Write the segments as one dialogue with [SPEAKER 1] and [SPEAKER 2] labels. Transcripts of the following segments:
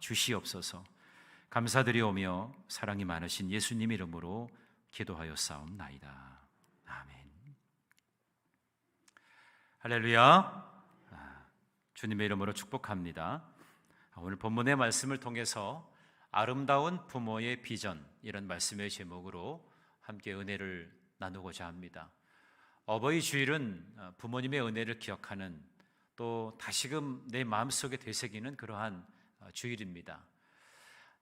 [SPEAKER 1] 주시옵소서. 감사드리오며 사랑이 많으신 예수님 이름으로 기도하여 싸움나이다. 아멘. 할렐루야. 아, 주님의 이름으로 축복합니다. 오늘 본문의 말씀을 통해서 아름다운 부모의 비전 이런 말씀의 제목으로 함께 은혜를 나누고자 합니다. 어버이 주일은 어, 부모님의 은혜를 기억하는 또 다시금 내 마음속에 되새기는 그러한 어, 주일입니다.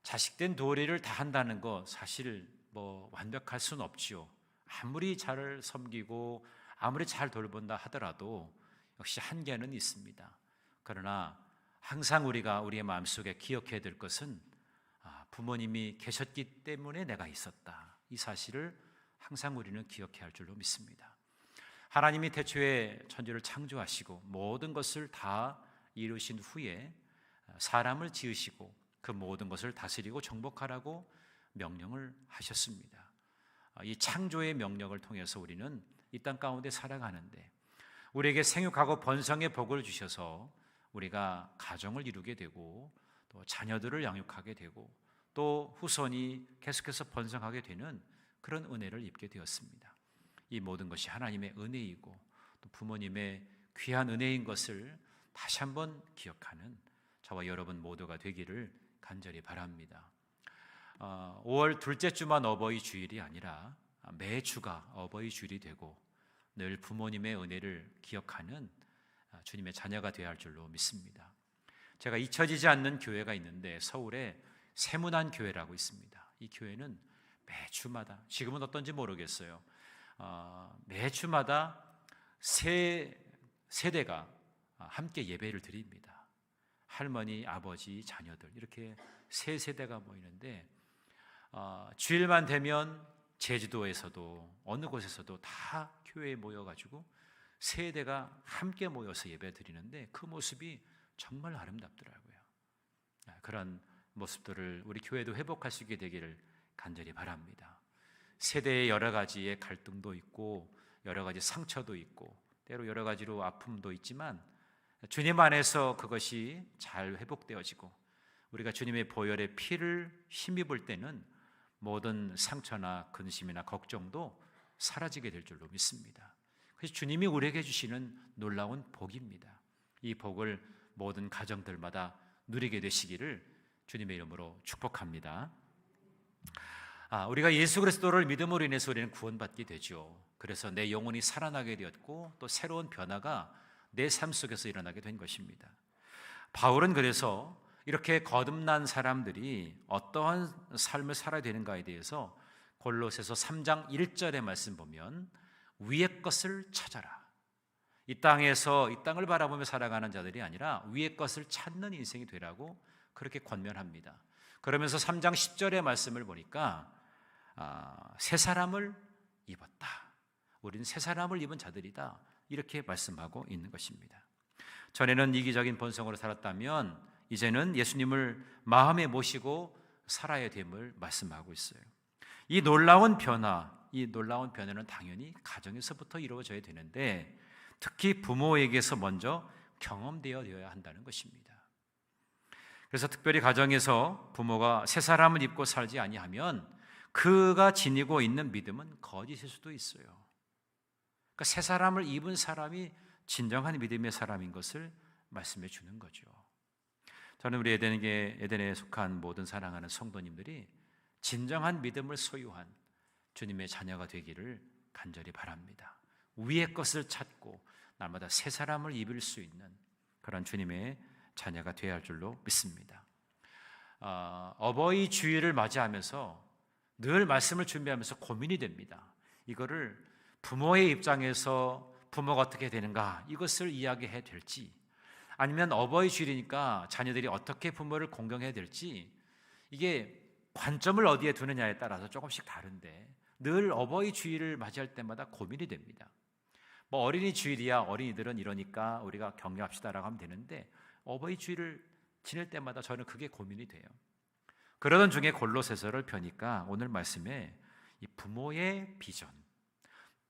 [SPEAKER 1] 자식된 도리를 다 한다는 거 사실 뭐 완벽할 수는 없지요. 아무리 잘 섬기고 아무리 잘 돌본다 하더라도 역시 한계는 있습니다. 그러나 항상 우리가 우리의 마음속에 기억해야 될 것은 아, 부모님이 계셨기 때문에 내가 있었다. 이 사실을 항상 우리는 기억해야 할 줄로 믿습니다. 하나님이 태초에 천지를 창조하시고 모든 것을 다 이루신 후에 사람을 지으시고 그 모든 것을 다스리고 정복하라고 명령을 하셨습니다. 아, 이 창조의 명령을 통해서 우리는 이 땅 가운데 살아가는데 우리에게 생육하고 번성의 복을 주셔서 우리가 가정을 이루게 되고 또 자녀들을 양육하게 되고 또 후손이 계속해서 번성하게 되는 그런 은혜를 입게 되었습니다. 이 모든 것이 하나님의 은혜이고 또 부모님의 귀한 은혜인 것을 다시 한번 기억하는 저와 여러분 모두가 되기를 간절히 바랍니다. 5월 둘째 주만 어버이 주일이 아니라 매주가 어버이 주일이 되고 늘 부모님의 은혜를 기억하는 주님의 자녀가 되어야 할 줄로 믿습니다. 제가 잊혀지지 않는 교회가 있는데 서울에 세문안 교회라고 있습니다. 이 교회는 매주마다 지금은 어떤지 모르겠어요. 어, 매주마다 세 세대가 함께 예배를 드립니다. 할머니, 아버지, 자녀들 이렇게 세 세대가 모이는데 어, 주일만 되면 제주도에서도 어느 곳에서도 다 교회에 모여가지고 세대가 함께 모여서 예배 드리는데 그 모습이 정말 아름답더라고요. 아, 그런 모습들을 우리 교회도 회복할 수 있게 되기를 간절히 바랍니다. 세대의 여러 가지의 갈등도 있고 여러 가지 상처도 있고 때로 여러 가지로 아픔도 있지만 주님 안에서 그것이 잘 회복되어지고 우리가 주님의 보혈의 피를 힘입을 때는 모든 상처나 근심이나 걱정도 사라지게 될 줄로 믿습니다. 그래서 주님이 우리에게 주시는 놀라운 복입니다. 이 복을 모든 가정들마다 누리게 되시기를 주님의 이름으로 축복합니다. 아, 우리가 예수 그리스도를 믿음으로 인해서 우리는 구원받게 되죠. 그래서 내 영혼이 살아나게 되었고 또 새로운 변화가 내 삶 속에서 일어나게 된 것입니다. 바울은 그래서 이렇게 거듭난 사람들이 어떠한 삶을 살아야 되는가에 대해서 골로새서 3장 1절의 말씀 보면 위의 것을 찾아라. 이 땅에서 이 땅을 바라보며 살아가는 자들이 아니라 위의 것을 찾는 인생이 되라고 그렇게 권면합니다. 그러면서 3장 10절의 말씀을 보니까 아, 새 사람을 입었다. 우리는 새 사람을 입은 자들이다. 이렇게 말씀하고 있는 것입니다. 전에는 이기적인 본성으로 살았다면 이제는 예수님을 마음에 모시고 살아야 됨을 말씀하고 있어요. 이 놀라운 변화, 이 놀라운 변화는 당연히 가정에서부터 이루어져야 되는데 특히 부모에게서 먼저 경험되어야 한다는 것입니다. 그래서 특별히 가정에서 부모가 새 사람을 입고 살지 아니하면 그가 지니고 있는 믿음은 거짓일 수도 있어요. 그러니까 새 사람을 입은 사람이 진정한 믿음의 사람인 것을 말씀해 주는 거죠. 저는 우리 에덴에, 에덴에 속한 모든 사랑하는 성도님들이 진정한 믿음을 소유한 주님의 자녀가 되기를 간절히 바랍니다. 위의 것을 찾고 날마다 새 사람을 입을 수 있는 그런 주님의 자녀가 되어야 할 줄로 믿습니다. 어, 어버이 주일을 맞이하면서 늘 말씀을 준비하면서 고민이 됩니다. 이거를 부모의 입장에서 부모가 어떻게 되는가 이것을 이야기해야 될지 아니면 어버이 주일이니까 자녀들이 어떻게 부모를 공경해야 될지 이게 관점을 어디에 두느냐에 따라서 조금씩 다른데 늘 어버이 주일을 맞이할 때마다 고민이 됩니다. 뭐 어린이 주일이야 어린이들은 이러니까 우리가 격려합시다라고 하면 되는데 어버이 주일을 지낼 때마다 저는 그게 고민이 돼요. 그러던 중에 골로새서를 펴니까 오늘 말씀에 이 부모의 비전,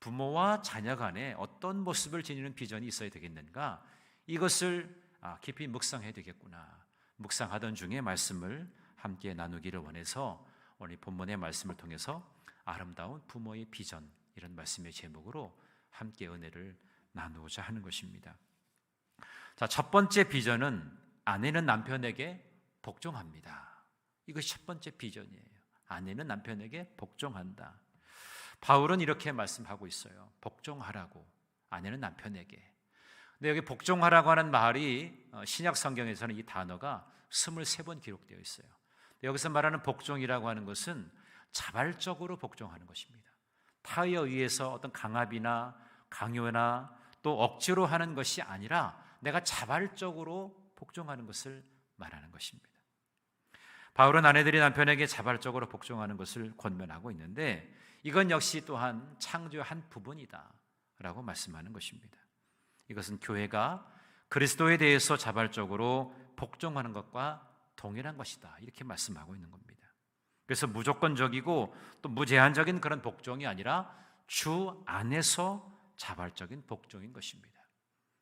[SPEAKER 1] 부모와 자녀 간에 어떤 모습을 지니는 비전이 있어야 되겠는가? 이것을 아, 깊이 묵상해야 되겠구나. 묵상하던 중에 말씀을 함께 나누기를 원해서 오늘 본문의 말씀을 통해서 아름다운 부모의 비전 이런 말씀의 제목으로 함께 은혜를 나누고자 하는 것입니다. 자, 첫 번째 비전은 아내는 남편에게 복종합니다. 이것이 첫 번째 비전이에요. 아내는 남편에게 복종한다. 바울은 이렇게 말씀하고 있어요. 복종하라고. 아내는 남편에게. 근데 여기 복종하라고 하는 말이 어, 신약 성경에서는 이 단어가 23번 기록되어 있어요. 여기서 말하는 복종이라고 하는 것은 자발적으로 복종하는 것입니다. 타에 의해서 어떤 강압이나 강요나 또 억지로 하는 것이 아니라 내가 자발적으로 복종하는 것을 말하는 것입니다. 바울은 아내들이 남편에게 자발적으로 복종하는 것을 권면하고 있는데 이건 역시 또한 창조의 한 부분이다라고 말씀하는 것입니다. 이것은 교회가 그리스도에 대해서 자발적으로 복종하는 것과 동일한 것이다. 이렇게 말씀하고 있는 겁니다. 그래서 무조건적이고 또 무제한적인 그런 복종이 아니라 주 안에서 자발적인 복종인 것입니다.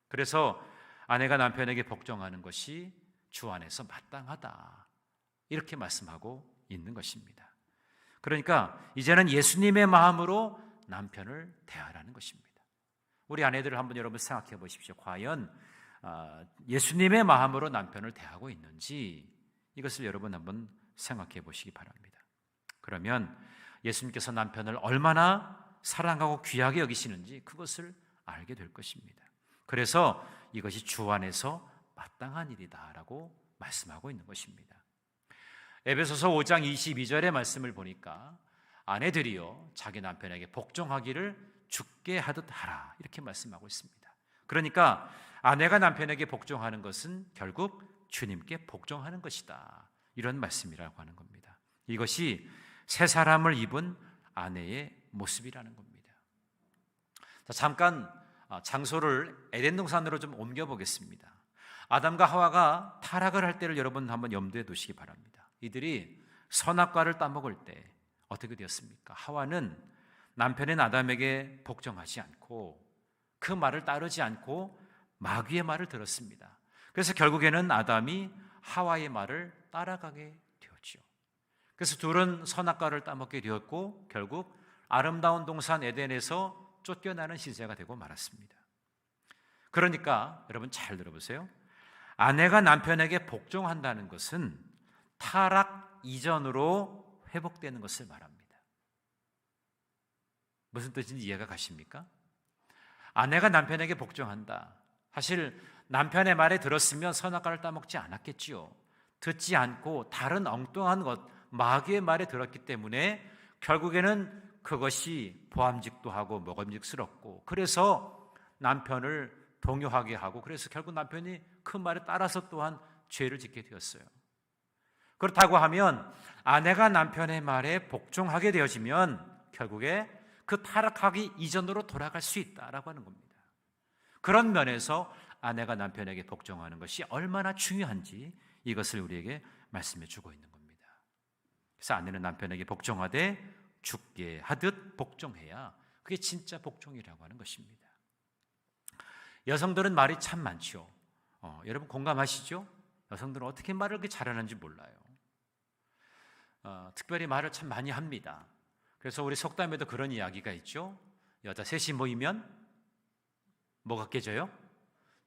[SPEAKER 1] 그래서 아내가 남편에게 복종하는 것이 주 안에서 마땅하다. 이렇게 말씀하고 있는 것입니다. 그러니까 이제는 예수님의 마음으로 남편을 대하라는 것입니다. 우리 아내들을 한번 여러분 생각해 보십시오. 과연 아, 예수님의 마음으로 남편을 대하고 있는지 이것을 여러분 한번 생각해 보시기 바랍니다. 그러면 예수님께서 남편을 얼마나 사랑하고 귀하게 여기시는지 그것을 알게 될 것입니다. 그래서 이것이 주 안에서 마땅한 일이다라고 말씀하고 있는 것입니다. 에베소서 5장 22절의 말씀을 보니까 아내들이요 자기 남편에게 복종하기를 죽게 하듯 하라 이렇게 말씀하고 있습니다. 그러니까 아내가 남편에게 복종하는 것은 결국 주님께 복종하는 것이다. 이런 말씀이라고 하는 겁니다. 이것이 새 사람을 입은 아내의 모습이라는 겁니다. 자, 잠깐 아, 장소를 에덴 동산으로 좀 옮겨 보겠습니다. 아담과 하와가 타락을 할 때를 여러분 한번 염두에 두시기 바랍니다. 이들이 선악과를 따먹을 때 어떻게 되었습니까? 하와는 남편인 아담에게 복종하지 않고 그 말을 따르지 않고 마귀의 말을 들었습니다. 그래서 결국에는 아담이 하와의 말을 따라가게 되었죠. 그래서 둘은 선악과를 따먹게 되었고 결국 아름다운 동산 에덴에서 쫓겨나는 시세가 되고 말았습니다. 그러니까 여러분 잘 들어보세요. 아내가 남편에게 복종한다는 것은 타락 이전으로 회복되는 것을 말합니다. 무슨 뜻인지 이해가 가십니까? 아내가 남편에게 복종한다. 사실 남편의 말에 들었으면 선악과를 따먹지 않았겠지요. 듣지 않고 다른 엉뚱한 것, 마귀의 말에 들었기 때문에 결국에는 그것이 보암직도 하고 먹음직스럽고 그래서 남편을 동요하게 하고 그래서 결국 남편이 그 말에 따라서 또한 죄를 짓게 되었어요. 그렇다고 하면 아내가 남편의 말에 복종하게 되어지면 결국에 그 타락하기 이전으로 돌아갈 수 있다라고 하는 겁니다. 그런 면에서 아내가 남편에게 복종하는 것이 얼마나 중요한지 이것을 우리에게 말씀해 주고 있는 겁니다. 그래서 아내는 남편에게 복종하되 죽게 하듯 복종해야 그게 진짜 복종이라고 하는 것입니다. 여성들은 말이 참 많죠. 어, 여러분 공감하시죠? 여성들은 어떻게 말을 그렇게 잘하는지 몰라요. 어, 특별히 말을 참 많이 합니다. 그래서 우리 속담에도 그런 이야기가 있죠. 여자 셋이 모이면 뭐가 깨져요?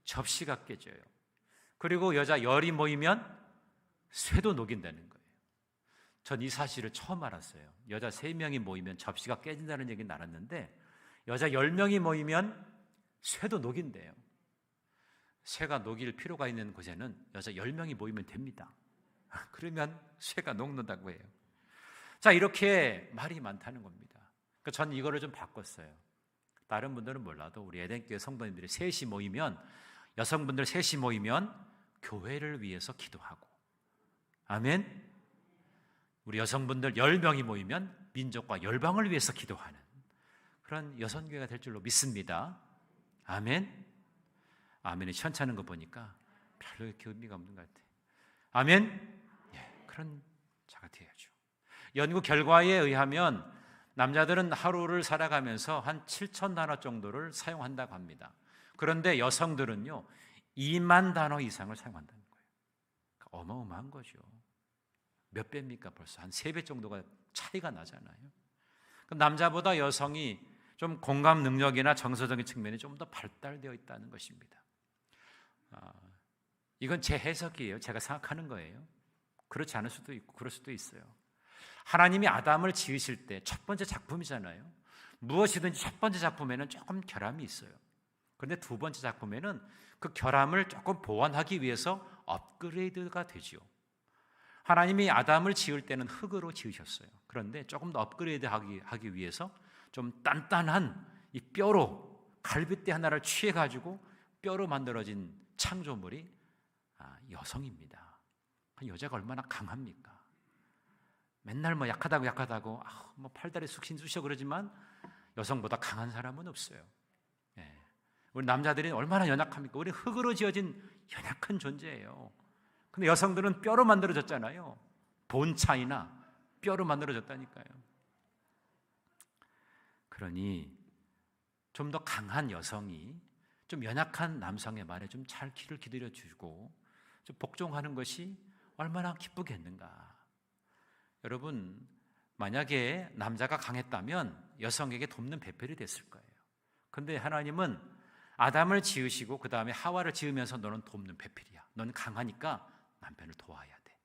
[SPEAKER 1] 접시가 깨져요. 그리고 여자 열이 모이면 쇠도 녹인다는 거예요. 전 이 사실을 처음 알았어요. 여자 세 명이 모이면 접시가 깨진다는 얘기는 알았는데 여자 열 명이 모이면 쇠도 녹인대요. 쇠가 녹일 필요가 있는 곳에는 여자 열명이 모이면 됩니다. 그러면 쇠가 녹는다고 해요. 자, 이렇게 말이 많다는 겁니다. 그러니까 저는 이거를 좀 바꿨어요. 다른 분들은 몰라도 우리 에덴교회 성도님들이 셋이 모이면 여성분들 셋이 모이면 교회를 위해서 기도하고 아멘. 우리 여성분들 10명이 모이면 민족과 열방을 위해서 기도하는 그런 여성교회가 될 줄로 믿습니다. 아멘. 아멘이 현찮은 거 보니까 별로 이렇게 의미가 없는 것 같아요. 아멘. 예, 그런 자가 되어야죠. 연구 결과에 의하면 남자들은 하루를 살아가면서 한 7천 단어 정도를 사용한다고 합니다. 그런데 여성들은요, 2만 단어 이상을 사용한다는 거예요. 그러니까 어마어마한 거죠. 몇 배입니까 벌써 한세배 정도가 차이가 나잖아요. 그럼 남자보다 여성이 좀 공감 능력이나 정서적인 측면이 좀 더 발달되어 있다는 것입니다. 아, 이건 제 해석이에요. 제가 생각하는 거예요. 그렇지 않을 수도 있고 그럴 수도 있어요. 하나님이 아담을 지으실 때 첫 번째 작품이잖아요. 무엇이든지 첫 번째 작품에는 조금 결함이 있어요. 그런데 두 번째 작품에는 그 결함을 조금 보완하기 위해서 업그레이드가 되지요. 하나님이 아담을 지을 때는 흙으로 지으셨어요. 그런데 조금 더 업그레이드 하기, 하기 위해서 좀 단단한 이 뼈로 갈비뼈 하나를 취해 가지고 뼈로 만들어진 창조물이 아, 여성입니다. 여자가 얼마나 강합니까? 맨날 뭐 약하다고 약하다고 아, 뭐 팔다리 쑥신 쑤셔 그러지만 여성보다 강한 사람은 없어요. 예. 우리 남자들이 얼마나 연약합니까? 우리 흙으로 지어진 연약한 존재예요. 근데 여성들은 뼈로 만들어졌잖아요. 본차이나 뼈로 만들어졌다니까요. 그러니 좀 더 강한 여성이 좀 연약한 남성의 말에 좀 잘 귀를 기울여 주고 좀 복종하는 것이 얼마나 기쁘겠는가. 여러분, 만약에 남자가 강했다면 여성에게 돕는 배필이 됐을 거예요. 근데 하나님은 아담을 지으시고 그 다음에 하와를 지으면서 너는 돕는 배필이야. 너는 강하니까 남편을 도와야 돼.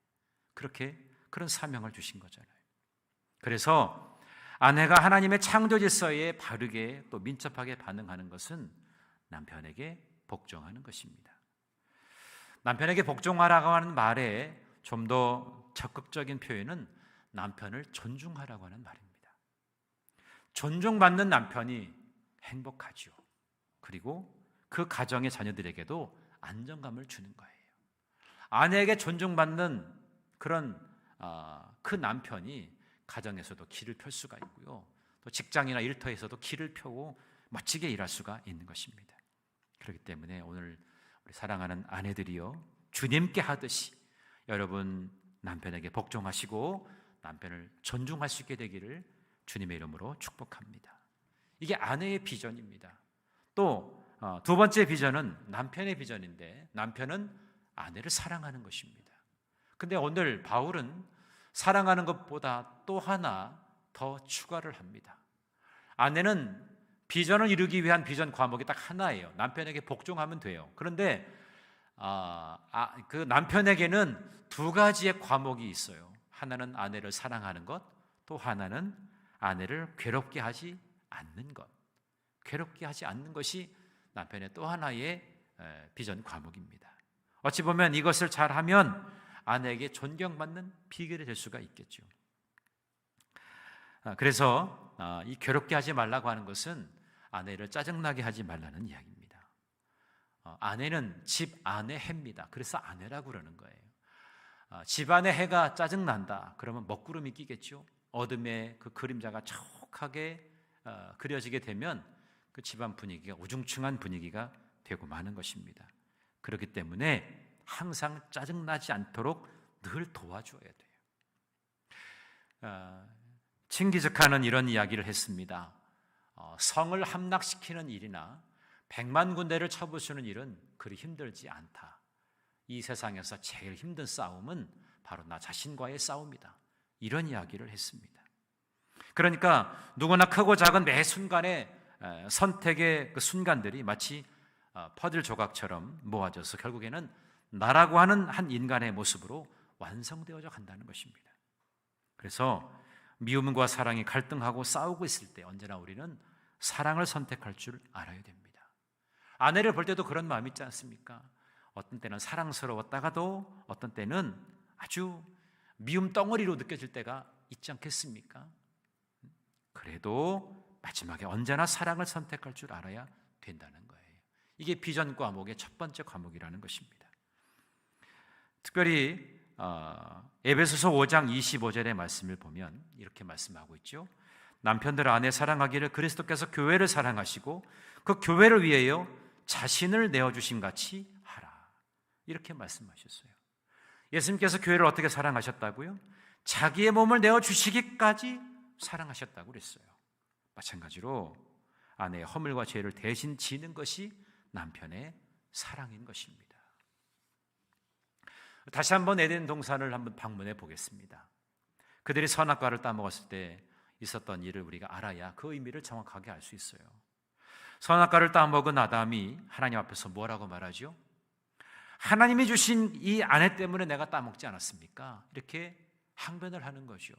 [SPEAKER 1] 그렇게 그런 사명을 주신 거잖아요. 그래서 아내가 하나님의 창조 질서에 바르게 또 민첩하게 반응하는 것은 남편에게 복종하는 것입니다. 남편에게 복종하라고 하는 말에 좀 더 적극적인 표현은 남편을 존중하라고 하는 말입니다. 존중받는 남편이 행복하죠. 그리고 그 가정의 자녀들에게도 안정감을 주는 거예요. 아내에게 존중받는 그런 어, 그 남편이 가정에서도 길을 펼 수가 있고요. 또 직장이나 일터에서도 길을 펴고 멋지게 일할 수가 있는 것입니다. 그렇기 때문에 오늘 우리 사랑하는 아내들이요 주님께 하듯이 여러분 남편에게 복종하시고 남편을 존중할 수 있게 되기를 주님의 이름으로 축복합니다. 이게 아내의 비전입니다. 또두 어, 번째 비전은 남편의 비전인데 남편은 아내를 사랑하는 것입니다. 근데 오늘 바울은 사랑하는 것보다 또 하나 더 추가를 합니다. 아내는 비전을 이루기 위한 비전 과목이 딱 하나예요. 남편에게 복종하면 돼요. 그런데 아, 아, 그 남편에게는 두 가지의 과목이 있어요. 하나는 아내를 사랑하는 것, 또 하나는 아내를 괴롭게 하지 않는 것. 괴롭게 하지 않는 것이 남편의 또 하나의 비전 과목입니다. 어찌 보면 이것을 잘하면 아내에게 존경받는 비결이 될 수가 있겠죠. 아, 그래서 아, 이 괴롭게 하지 말라고 하는 것은 아내를 짜증나게 하지 말라는 이야기입니다. 어, 아내는 집 안의 해입니다. 그래서 아내라고 그러는 거예요. 아, 집 안의 해가 짜증난다. 그러면 먹구름이 끼겠죠. 어둠의 그 그림자가 촉하게 어, 그려지게 되면 그 집안 분위기가 우중충한 분위기가 되고 마는 것입니다. 그렇기 때문에 항상 짜증나지 않도록 늘 도와줘야 돼요. 어, 칭기즈카는 이런 이야기를 했습니다. 어, 성을 함락시키는 일이나 백만 군대를 쳐부수는 일은 그리 힘들지 않다. 이 세상에서 제일 힘든 싸움은 바로 나 자신과의 싸움이다. 이런 이야기를 했습니다. 그러니까 누구나 크고 작은 매 순간의 선택의 그 순간들이 마치 어, 퍼즐 조각처럼 모아져서 결국에는 나라고 하는 한 인간의 모습으로 완성되어져 간다는 것입니다. 그래서 미움과 사랑이 갈등하고 싸우고 있을 때 언제나 우리는 사랑을 선택할 줄 알아야 됩니다. 아내를 볼 때도 그런 마음이 있지 않습니까? 어떤 때는 사랑스러웠다가도 어떤 때는 아주 미움 덩어리로 느껴질 때가 있지 않겠습니까? 그래도 마지막에 언제나 사랑을 선택할 줄 알아야 된다는 거예요. 이게 비전 과목의 첫 번째 과목이라는 것입니다. 특별히 어, 에베소서 5장 25절의 말씀을 보면 이렇게 말씀하고 있죠. 남편들 아내 사랑하기를 그리스도께서 교회를 사랑하시고 그 교회를 위하여 자신을 내어 주신 같이 하라. 이렇게 말씀하셨어요. 예수님께서 교회를 어떻게 사랑하셨다고요? 자기의 몸을 내어 주시기까지 사랑하셨다고 그랬어요. 마찬가지로 아내의 허물과 죄를 대신 지는 것이 남편의 사랑인 것입니다. 다시 한번 에덴 동산을 한번 방문해 보겠습니다. 그들이 선악과를 따먹었을 때 있었던 일을 우리가 알아야 그 의미를 정확하게 알 수 있어요. 선악과를 따먹은 아담이 하나님 앞에서 뭐라고 말하죠? 하나님이 주신 이 아내 때문에 내가 따먹지 않았습니까? 이렇게 항변을 하는 것이요.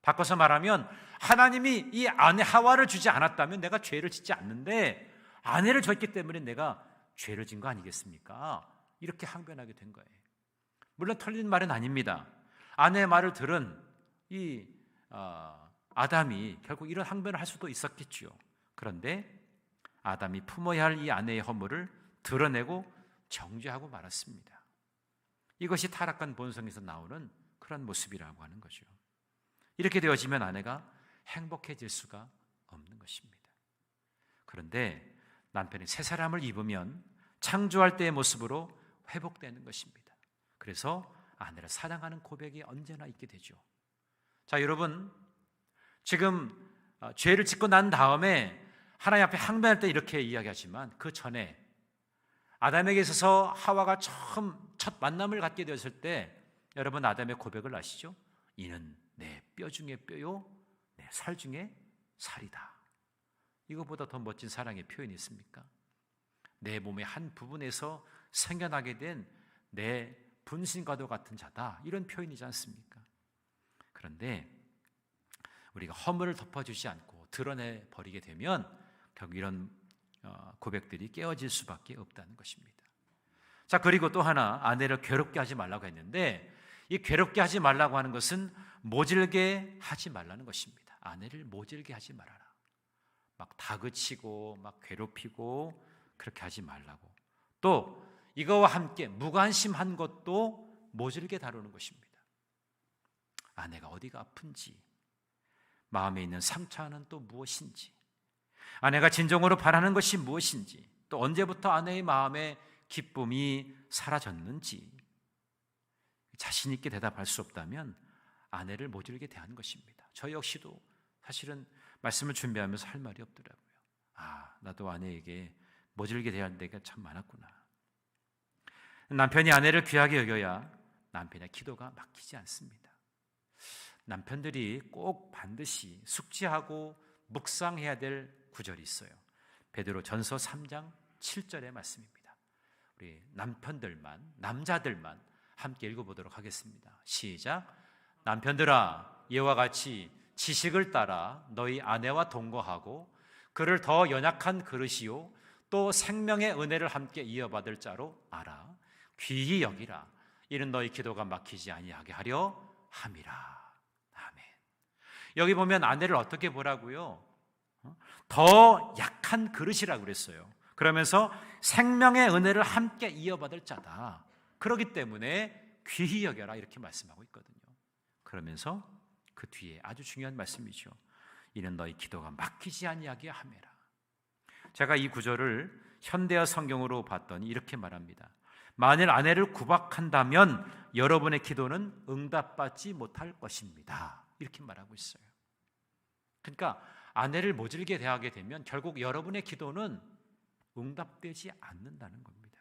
[SPEAKER 1] 바꿔서 말하면 하나님이 이 아내 하와를 주지 않았다면 내가 죄를 짓지 않는데 아내를 줬기 때문에 내가 죄를 진 거 아니겠습니까? 이렇게 항변하게 된 거예요. 물론 틀린 말은 아닙니다. 아내의 말을 들은 이 어, 아담이 결국 이런 항변을 할 수도 있었겠지요. 그런데 아담이 품어야 할 이 아내의 허물을 드러내고 정죄하고 말았습니다. 이것이 타락한 본성에서 나오는 그런 모습이라고 하는 거죠. 이렇게 되어지면 아내가 행복해질 수가 없는 것입니다. 그런데 남편이 새 사람을 입으면 창조할 때의 모습으로 회복되는 것입니다. 그래서 아내를 사랑하는 고백이 언제나 있게 되죠. 자, 여러분, 지금 어, 죄를 짓고 난 다음에 하나님 앞에 항변할 때 이렇게 이야기하지만 그 전에 아담에게 있어서 하와가 처음 첫 만남을 갖게 되었을 때 여러분 아담의 고백을 아시죠? 이는 내 뼈 중에 뼈요, 내 살 중에 살이다. 이거보다 더 멋진 사랑의 표현이 있습니까? 내 몸의 한 부분에서 생겨나게 된 내 분신과도 같은 자다. 이런 표현이지 않습니까? 그런데 우리가 허물을 덮어주지 않고 드러내 버리게 되면 결국 이런 어, 고백들이 깨어질 수밖에 없다는 것입니다. 자, 그리고 또 하나 아내를 괴롭게 하지 말라고 했는데 이 괴롭게 하지 말라고 하는 것은 모질게 하지 말라는 것입니다. 아내를 모질게 하지 말아라. 막 다그치고 막 괴롭히고 그렇게 하지 말라고. 또 이거와 함께 무관심한 것도 모질게 다루는 것입니다. 아내가 어디가 아픈지, 마음에 있는 상처는 또 무엇인지, 아내가 진정으로 바라는 것이 무엇인지, 또 언제부터 아내의 마음에 기쁨이 사라졌는지, 자신 있게 대답할 수 없다면 아내를 모질게 대하는 것입니다. 저 역시도 사실은 말씀을 준비하면서 할 말이 없더라고요. 아, 나도 아내에게 모질게 대할 때가 참 많았구나. 남편이 아내를 귀하게 여겨야 남편의 기도가 막히지 않습니다. 남편들이 꼭 반드시 숙지하고 묵상해야 될 구절이 있어요. 베드로 전서 3장 7절의 말씀입니다. 우리 남편들만 남자들만 함께 읽어보도록 하겠습니다. 시작. 남편들아 이와 같이 지식을 따라 너희 아내와 동거하고 그를 더 연약한 그릇이요 또 생명의 은혜를 함께 이어받을 자로 알아 귀히 여기라 이는 너희 기도가 막히지 아니하게 하려 함이라 아멘. 여기 보면 아내를 어떻게 보라고요? 어? 더 약한 그릇이라고 그랬어요. 그러면서 생명의 은혜를 함께 이어받을 자다. 그렇기 때문에 귀히 여겨라 이렇게 말씀하고 있거든요. 그러면서 그 뒤에 아주 중요한 말씀이죠. 이는 너희 기도가 막히지 아니하게 함이라. 제가 이 구절을 현대어 성경으로 봤더니 이렇게 말합니다. 만일 아내를 구박한다면 여러분의 기도는 응답받지 못할 것입니다. 이렇게 말하고 있어요. 그러니까 아내를 모질게 대하게 되면 결국 여러분의 기도는 응답되지 않는다는 겁니다.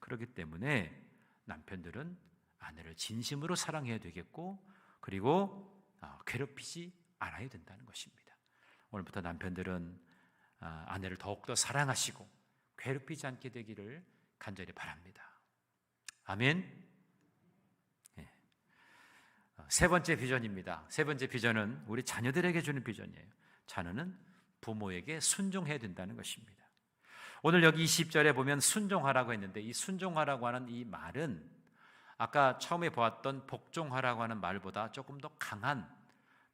[SPEAKER 1] 그렇기 때문에 남편들은 아내를 진심으로 사랑해야 되겠고 그리고 아, 괴롭히지 않아야 된다는 것입니다. 오늘부터 남편들은 아, 아내를 더욱더 사랑하시고 괴롭히지 않게 되기를 간절히 바랍니다. 아멘. 예. 어, 세 번째 비전입니다. 세 번째 비전은 우리 자녀들에게 주는 비전이에요. 자녀는 부모에게 순종해야 된다는 것입니다. 오늘 여기 20절에 보면 순종하라고 했는데 이 순종하라고 하는 이 말은 아까 처음에 보았던 복종하라고 하는 말보다 조금 더 강한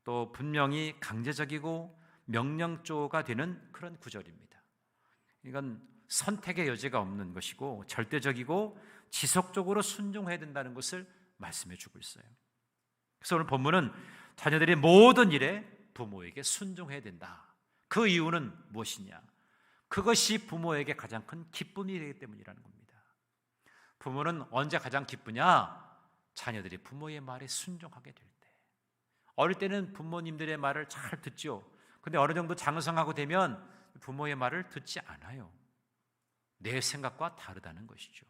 [SPEAKER 1] 또 분명히 강제적이고 명령조가 되는 그런 구절입니다. 이건 선택의 여지가 없는 것이고 절대적이고 지속적으로 순종해야 된다는 것을 말씀해 주고 있어요. 그래서 오늘 본문은 자녀들이 모든 일에 부모에게 순종해야 된다. 그 이유는 무엇이냐? 그것이 부모에게 가장 큰 기쁨이 되기 때문이라는 겁니다. 부모는 언제 가장 기쁘냐? 자녀들이 부모의 말에 순종하게 될 때. 어릴 때는 부모님들의 말을 잘 듣죠. 근데 어느 정도 장성하고 되면 부모의 말을 듣지 않아요. 내 생각과 다르다는 것이죠.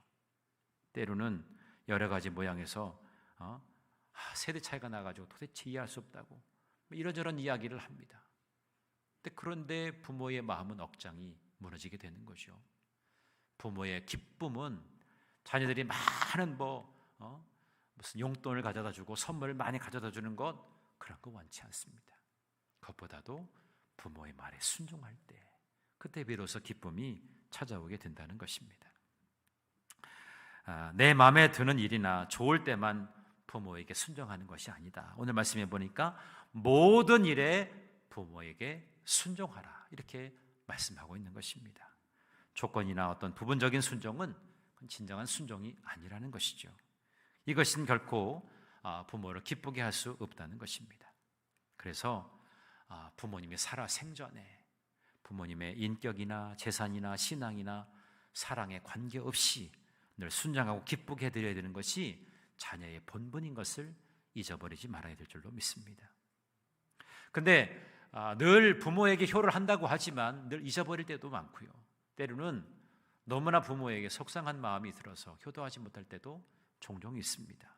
[SPEAKER 1] 때로는 여러 가지 모양에서 어? 아, 세대 차이가 나가지고 도대체 이해할 수 없다고 뭐 이런저런 이야기를 합니다. 그런데 부모의 마음은 억장이 무너지게 되는 거죠. 부모의 기쁨은 자녀들이 많은 뭐 어? 무슨 용돈을 가져다 주고 선물을 많이 가져다 주는 것 그런 거 원치 않습니다. 그것보다도 부모의 말에 순종할 때 그때 비로소 기쁨이 찾아오게 된다는 것입니다. 아, 내 마음에 드는 일이나 좋을 때만 부모에게 순종하는 것이 아니다. 오늘 말씀해 보니까 모든 일에 부모에게 순종하라 이렇게 말씀하고 있는 것입니다. 조건이나 어떤 부분적인 순종은 진정한 순종이 아니라는 것이죠. 이것은 결코 아, 부모를 기쁘게 할 수 없다는 것입니다. 그래서 아, 부모님이 살아 생전에 부모님의 인격이나 재산이나 신앙이나 사랑에 관계없이 늘 순장하고 기쁘게 해드려야 되는 것이 자녀의 본분인 것을 잊어버리지 말아야 될 줄로 믿습니다. 근데 아, 늘 부모에게 효를 한다고 하지만 늘 잊어버릴 때도 많고요. 때로는 너무나 부모에게 속상한 마음이 들어서 효도하지 못할 때도 종종 있습니다.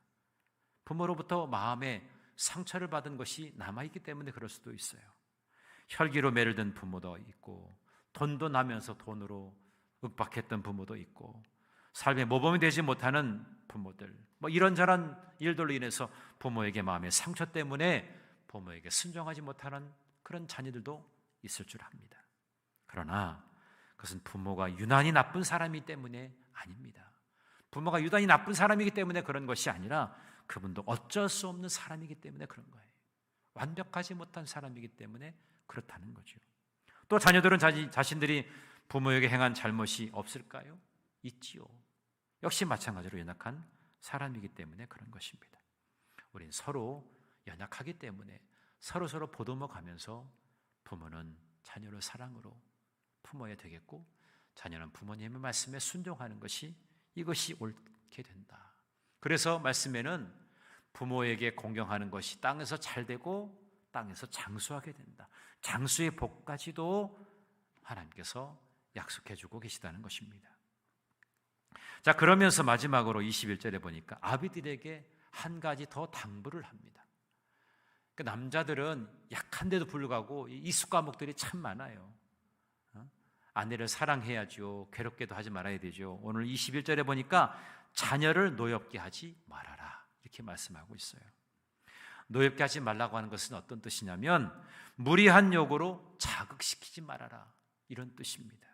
[SPEAKER 1] 부모로부터 마음에 상처를 받은 것이 남아있기 때문에 그럴 수도 있어요. 혈기로 매를 든 부모도 있고, 돈도 나면서 돈으로 윽박했던 부모도 있고, 삶의 모범이 되지 못하는 부모들, 뭐 이런저런 일들로 인해서 부모에게 마음의 상처 때문에 부모에게 순종하지 못하는 그런 자녀들도 있을 줄 압니다. 그러나 그것은 부모가 유난히 나쁜 사람이 때문에 아닙니다. 부모가 유난히 나쁜 사람이기 때문에 그런 것이 아니라 그분도 어쩔 수 없는 사람이기 때문에 그런 거예요. 완벽하지 못한 사람이기 때문에 그렇다는 거죠. 또 자녀들은 자신들이 부모에게 행한 잘못이 없을까요? 있지요. 역시 마찬가지로 연약한 사람이기 때문에 그런 것입니다. 우린 서로 연약하기 때문에 서로 서로 보듬어 가면서 부모는 자녀를 사랑으로 품어야 되겠고 자녀는 부모님의 말씀에 순종하는 것이 이것이 옳게 된다. 그래서 말씀에는 부모에게 공경하는 것이 땅에서 잘 되고 땅에서 장수하게 된다. 장수의 복까지도 하나님께서 약속해 주고 계시다는 것입니다. 자, 그러면서 마지막으로 21절에 보니까 아비들에게 한 가지 더 당부를 합니다. 그 남자들은 약한데도 불구하고 이숙 과목들이 참 많아요. 어? 아내를 사랑해야죠. 괴롭게도 하지 말아야 되죠. 오늘 21절에 보니까 자녀를 노엽게 하지 말아라. 이렇게 말씀하고 있어요. 노엽게 하지 말라고 하는 것은 어떤 뜻이냐면 무리한 요구로 자극시키지 말아라. 이런 뜻입니다.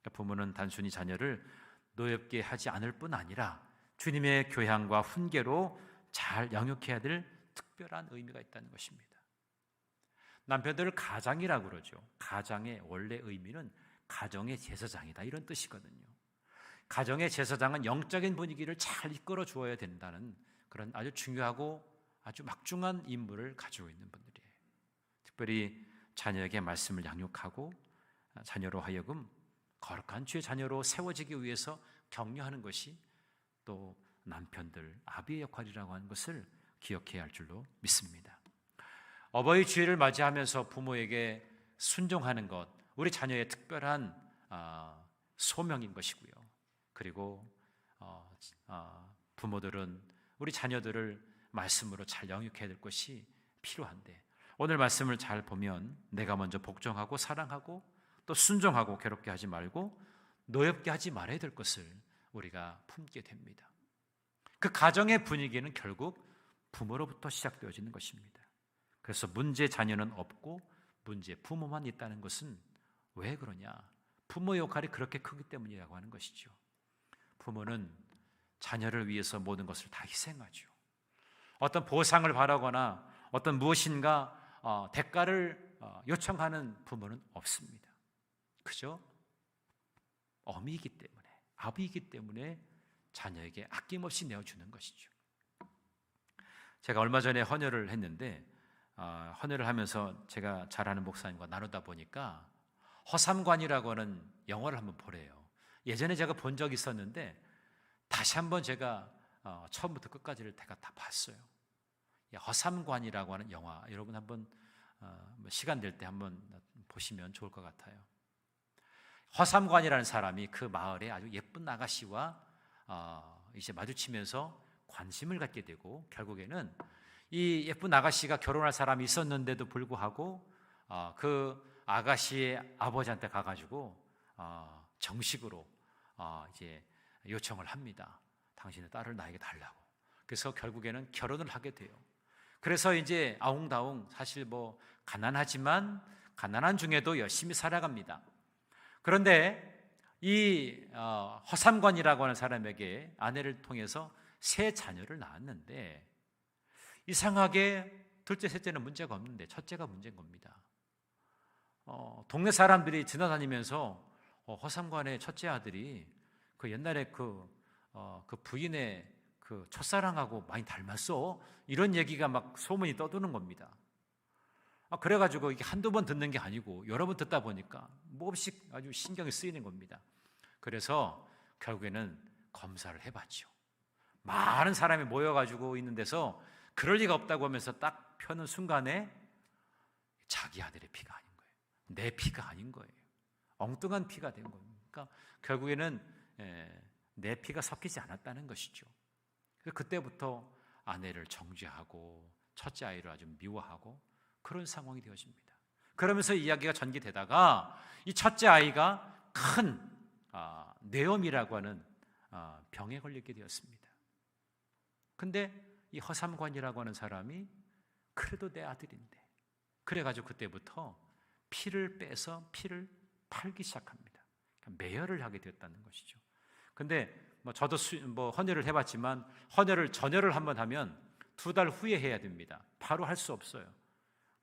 [SPEAKER 1] 그러니까 부모는 단순히 자녀를 노엽게 하지 않을 뿐 아니라 주님의 교양과 훈계로 잘 양육해야 될 특별한 의미가 있다는 것입니다. 남편들을 가장이라고 그러죠. 가장의 원래 의미는 가정의 제사장이다 이런 뜻이거든요. 가정의 제사장은 영적인 분위기를 잘 이끌어 주어야 된다는 그런 아주 중요하고 아주 막중한 임무를 가지고 있는 분들이에요. 특별히 자녀에게 말씀을 양육하고 자녀로 하여금 거룩한 주의 자녀로 세워지기 위해서 격려하는 것이 또 남편들 아비의 역할이라고 하는 것을 기억해야 할 줄로 믿습니다. 어버이 주일을 맞이하면서 부모에게 순종하는 것, 우리 자녀의 특별한 아, 소명인 것이고요. 그리고 어, 아, 부모들은 우리 자녀들을 말씀으로 잘 영육해야 될 것이 필요한데 오늘 말씀을 잘 보면 내가 먼저 복종하고 사랑하고 또 순종하고 괴롭게 하지 말고 노엽게 하지 말아야 될 것을 우리가 품게 됩니다. 그 가정의 분위기는 결국 부모로부터 시작되어지는 것입니다. 그래서 문제 자녀는 없고 문제 부모만 있다는 것은 왜 그러냐? 부모 역할이 그렇게 크기 때문이라고 하는 것이죠. 부모는 자녀를 위해서 모든 것을 다 희생하죠. 어떤 보상을 바라거나 어떤 무엇인가 어, 대가를 어, 요청하는 부모는 없습니다. 그죠? 어미이기 때문에, 아비이기 때문에 자녀에게 아낌없이 내어주는 것이죠. 제가 얼마 전에 헌혈을 했는데 어, 헌혈을 하면서 제가 잘 아는 목사님과 나누다 보니까 허삼관이라고 하는 영화를 한번 보래요. 예전에 제가 본 적이 있었는데 다시 한번 제가 어, 처음부터 끝까지를 제가 다 봤어요. 허삼관이라고 하는 영화 여러분 한번 어, 뭐 시간 될 때 한번 보시면 좋을 것 같아요. 허삼관이라는 사람이 그 마을에 아주 예쁜 아가씨와 어, 이제 마주치면서 관심을 갖게 되고 결국에는 이 예쁜 아가씨가 결혼할 사람이 있었는데도 불구하고 어, 그 아가씨의 아버지한테 가가지고 어, 정식으로 어, 이제 요청을 합니다. 당신의 딸을 나에게 달라고. 그래서 결국에는 결혼을 하게 돼요. 그래서 이제 아웅다웅 사실 뭐 가난하지만 가난한 중에도 열심히 살아갑니다. 그런데 이 어, 허삼관이라고 하는 사람에게 아내를 통해서 세 자녀를 낳았는데 이상하게 둘째, 셋째는 문제가 없는데 첫째가 문제인 겁니다. 어, 동네 사람들이 지나다니면서 어, 허삼관의 첫째 아들이 그 옛날에 그, 어, 그 부인의 그 첫사랑하고 많이 닮았어. 이런 얘기가 막 소문이 떠도는 겁니다. 아, 그래가지고 이게 한두 번 듣는 게 아니고 여러 번 듣다 보니까 몹시 아주 신경이 쓰이는 겁니다. 그래서 결국에는 검사를 해봤죠. 많은 사람이 모여가지고 있는 데서 그럴 리가 없다고 하면서 딱 펴는 순간에 자기 아들의 피가 아닌 거예요. 내 피가 아닌 거예요. 엉뚱한 피가 된 겁니다. 그러니까 결국에는 에, 내 피가 섞이지 않았다는 것이죠. 그때부터 아내를 정죄하고 첫째 아이를 아주 미워하고 그런 상황이 되어집니다. 그러면서 이야기가 전개되다가 이 첫째 아이가 큰 아, 뇌염이라고 하는 아, 병에 걸리게 되었습니다. 근데 이 허삼관이라고 하는 사람이 그래도 내 아들인데 그래가지고 그때부터 피를 빼서 피를 팔기 시작합니다. 그러니까 매혈을 하게 되었다는 것이죠. 근데 뭐 저도 수, 뭐 헌혈을 해봤지만 헌혈을 전혈을 한번 하면 두 달 후에 해야 됩니다. 바로 할 수 없어요.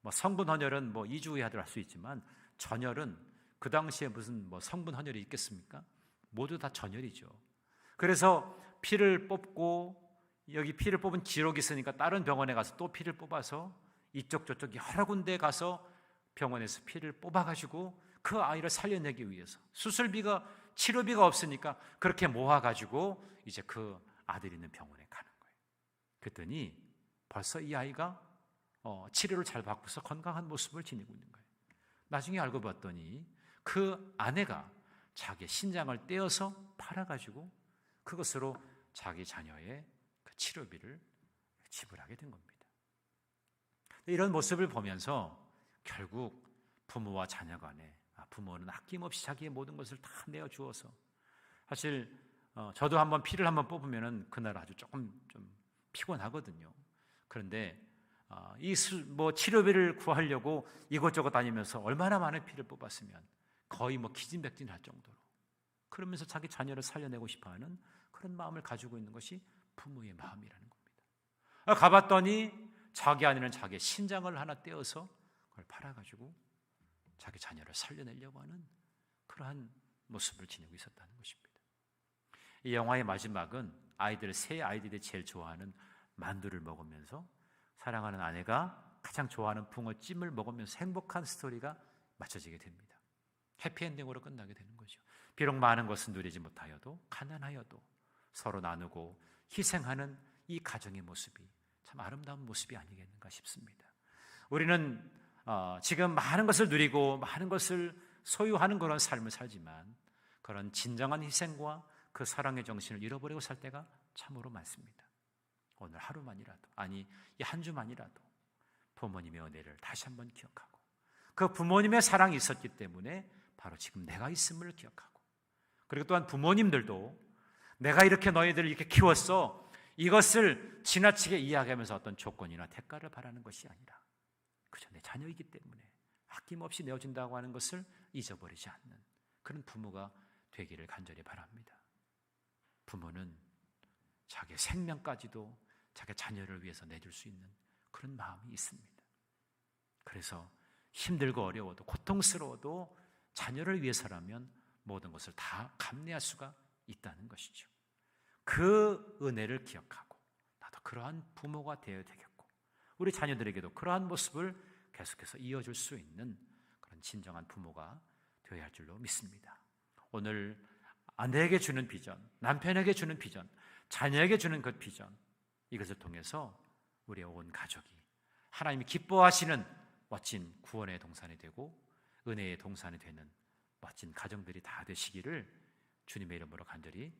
[SPEAKER 1] 뭐 성분 헌혈은 뭐 2주 후에 하더라도 할 수 있지만 전혈은 그 당시에 무슨 뭐 성분 헌혈이 있겠습니까? 모두 다 전혈이죠. 그래서 피를 뽑고 여기 피를 뽑은 기록이 있으니까 다른 병원에 가서 또 피를 뽑아서 이쪽 저쪽 여러 군데 가서 병원에서 피를 뽑아 가지고 그 아이를 살려내기 위해서 수술비가 치료비가 없으니까 그렇게 모아 가지고 이제 그 아들 있는 병원에 가는 거예요. 그랬더니 벌써 이 아이가 어, 치료를 잘 받고서 건강한 모습을 지니고 있는 거예요. 나중에 알고 봤더니 그 아내가 자기 신장을 떼어서 팔아가지고 그것으로 자기 자녀의 그 치료비를 지불하게 된 겁니다. 이런 모습을 보면서 결국 부모와 자녀 간에 아, 부모는 아낌없이 자기의 모든 것을 다 내어 주어서 사실 어, 저도 한번 피를 한번 뽑으면은 그날 아주 조금 좀 피곤하거든요. 그런데 어, 이 뭐 치료비를 구하려고 이것저것 다니면서 얼마나 많은 피를 뽑았으면 거의 뭐 기진백진할 정도로 그러면서 자기 자녀를 살려내고 싶어하는 그런 마음을 가지고 있는 것이 부모의 마음이라는 겁니다. 아, 가봤더니 자기 아내는 자기의 신장을 하나 떼어서 그걸 팔아가지고 자기 자녀를 살려내려고 하는 그러한 모습을 지니고 있었다는 것입니다. 이 영화의 마지막은 아이들 세 아이들이 제일 좋아하는 만두를 먹으면서 사랑하는 아내가 가장 좋아하는 붕어 찜을 먹으면서 행복한 스토리가 맞춰지게 됩니다. 해피엔딩으로 끝나게 되는 거죠. 비록 많은 것은 누리지 못하여도 가난하여도 서로 나누고 희생하는 이 가정의 모습이 참 아름다운 모습이 아니겠는가 싶습니다. 우리는 어, 지금 많은 것을 누리고 많은 것을 소유하는 그런 삶을 살지만 그런 진정한 희생과 그 사랑의 정신을 잃어버리고 살 때가 참으로 많습니다. 오늘 하루만이라도 아니 이 한 주만이라도 부모님의 은혜를 다시 한번 기억하고 그 부모님의 사랑이 있었기 때문에 바로 지금 내가 있음을 기억하고 그리고 또한 부모님들도 내가 이렇게 너희들을 이렇게 키웠어 이것을 지나치게 이야기하면서 어떤 조건이나 대가를 바라는 것이 아니라 그저 내 자녀이기 때문에 아낌없이 내어준다고 하는 것을 잊어버리지 않는 그런 부모가 되기를 간절히 바랍니다. 부모는 자기 생명까지도 자기 자녀를 위해서 내줄 수 있는 그런 마음이 있습니다. 그래서 힘들고 어려워도 고통스러워도 자녀를 위해서라면 모든 것을 다 감내할 수가 있다는 것이죠. 그 은혜를 기억하고 나도 그러한 부모가 되어야 되겠고 우리 자녀들에게도 그러한 모습을 계속해서 이어줄 수 있는 그런 진정한 부모가 되어야 할 줄로 믿습니다. 오늘 아내에게 주는 비전, 남편에게 주는 비전, 자녀에게 주는 그 비전 이것을 통해서 우리의 온 가족이 하나님이 기뻐하시는 멋진 구원의 동산이 되고 은혜의 동산이 되는 멋진 가정들이 다 되시기를 주님의 이름으로 간절히